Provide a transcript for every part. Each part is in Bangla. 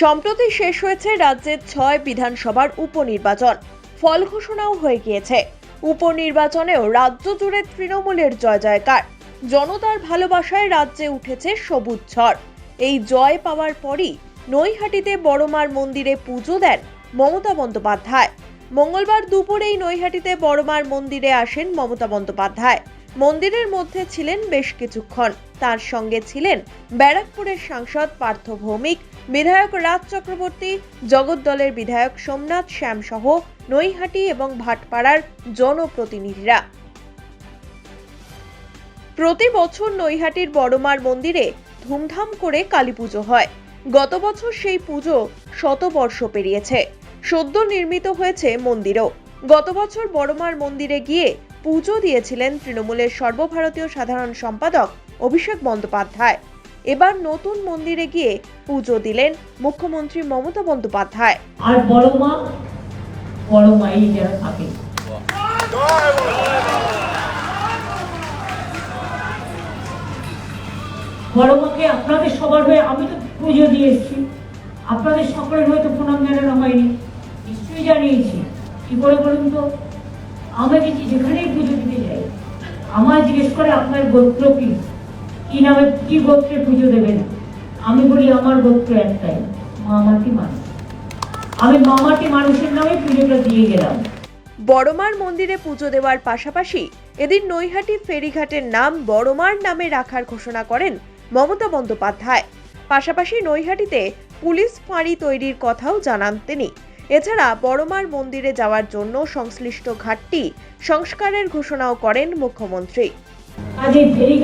সম্প্রতি শেষ হয়েছে রাজ্যের ছয় বিধানসভার উপনির্বাচন। ফল ঘোষণাও হয়ে গিয়েছে। উপনির্বাচনেও রাজ্য জুড়ে তৃণমূলের জয় জয়কার। জনতার ভালোবাসায় রাজ্যে উঠেছে সবুজ ঝড়। এই জয় পাওয়ার পরই নৈহাটিতে বড়মার মন্দিরে পুজো দেন মমতা বন্দ্যোপাধ্যায়। মঙ্গলবার দুপুরেই নৈহাটিতে বড়মার মন্দিরে আসেন মমতা বন্দ্যোপাধ্যায়। মন্দিরের মধ্যে ছিলেন বেশ কিছুক্ষণ। তার সঙ্গে ছিলেন ব্যারাকপুরের সাংসদ পার্থ ভৌমিক বিধায়ক রাজ চক্রবর্তী জগদ্দলের বিধায়ক সোমনাথ শ্যাম সহ নৈহাটি এবং ভাটপাড়ার জনপ্রতিনিধিরা। প্রতি বছর নৈহাটির বড়মার মন্দিরে ধুমধাম করে কালী পুজো হয়। গত বছর সেই পুজো শতবর্ষ পেরিয়েছে। সদ্য নির্মিত হয়েছে মন্দিরও। গত বছর বড়মার মন্দিরে গিয়ে পুজো দিয়েছিলেন তৃণমূলের সর্বভারতীয় সাধারণ সম্পাদক অভিষেক বন্দ্যোপাধ্যায়। এবার নতুন মন্দিরে গিয়ে পুজো দিলেন মুখ্যমন্ত্রী মমতা বন্দ্যোপাধ্যায়। আর বড় মা, বড় মাই থাকে বড় মাকে আপনাদের সবার হয়ে আমি তো পুজো দিয়ে এসেছি। আপনাদের সকলের হয়তো প্রণাম জানানো হয়নি। নিশ্চয়ই জানিয়েছি। কি করে বলুন তো? আমি কিছু যেখানেই পুজো দিতে যাই। আমার জিজ্ঞেস করে আপনার গোত্র কি? কি নামে, কি গোত্রে পুজো দেবেন? আমি বলি, আমার গোত্র একটাই, মামাটি মানুষ। আমি মামাটি মানুষের নামে পুজোটা দিয়ে গেলাম। বড়মার মন্দিরে পুজো দেওয়ার পাশাপাশি এদিন নৈহাটি ফেরিঘাটের নাম বড়মার নামে রাখার ঘোষণা করেন মমতা বন্দ্যোপাধ্যায়। পাশাপাশি নৈহাটিতে পুলিশ ফাঁড়ি তৈরির কথাও জানান তিনি। এছাড়া বড়মার মন্দিরে যাওয়ার জন্য সংশ্লিষ্ট ঘাটটি সংস্কারের ঘোষণাও করেন মুখ্যমন্ত্রী। আজ এই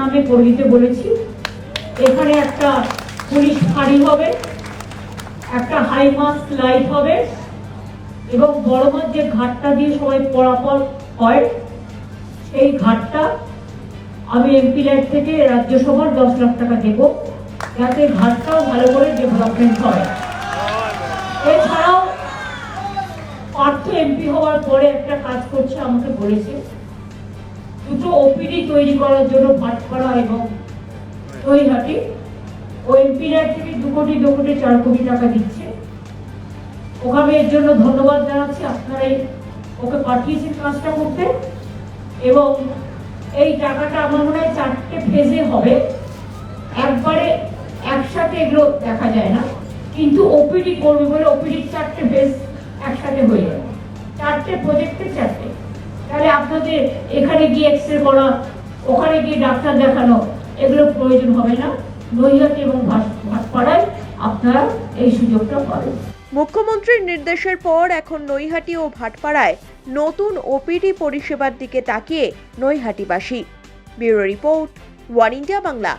নামে করে দিতে বলেছি। এখানে একটা পুলিশ ফাঁড়ি হবে, একটা হাই মাস্ক লাইট হবে এবং বড়মার যে ঘাটটা দিয়ে সবাই পরাপর হয়, সেই ঘাটটা আমি এমপি লাইট থেকে রাজ্যসভার দশ লাখ টাকা দেব। যাতে ঘাটটাও ভালো করে ডেভেলপমেন্ট হয়। এছাড়াও পার্থ এমপি হওয়ার পরে একটা কাজ করছে, আমাকে বলেছে ওপিডি তৈরি করার জন্য ভাটপাড়া এবং নৈহাটি ও এমপিরা থেকে দু কোটি দু কোটি, চার কোটি টাকা দিচ্ছে। ওখানে এর জন্য ধন্যবাদ জানাচ্ছি। আপনারাই ওকে পাঠিয়েছেন কাজটা করতে। এবং এই টাকাটা আমার মনে হয় চারটে ফেজে হবে। একবারে একসাথে এগুলো দেখা যায় না। কিন্তু ওপিডি করবে বলে ওপিডির চারটে ফেজ একসাথে হয়ে যাবে। চারটে প্রজেক্টে চারটে আপনাদের এখানে গিয়ে এক্স রে করা, ওখানে গিয়ে ডাক্তার দেখানো, এগুলো প্রয়োজন হবে না। নৈহাটি এবং ভাট- ভাটপাড়ায় আপনারা এই সুযোগটা পাবেন। মুখ্যমন্ত্রীর নির্দেশের পর এখন নৈহাটি ও ভাটপাড়ায় নতুন ওপিডি পরিষেবার দিকে তাকিয়ে নৈহাটিবাসী। Bureau report, one India Bangla.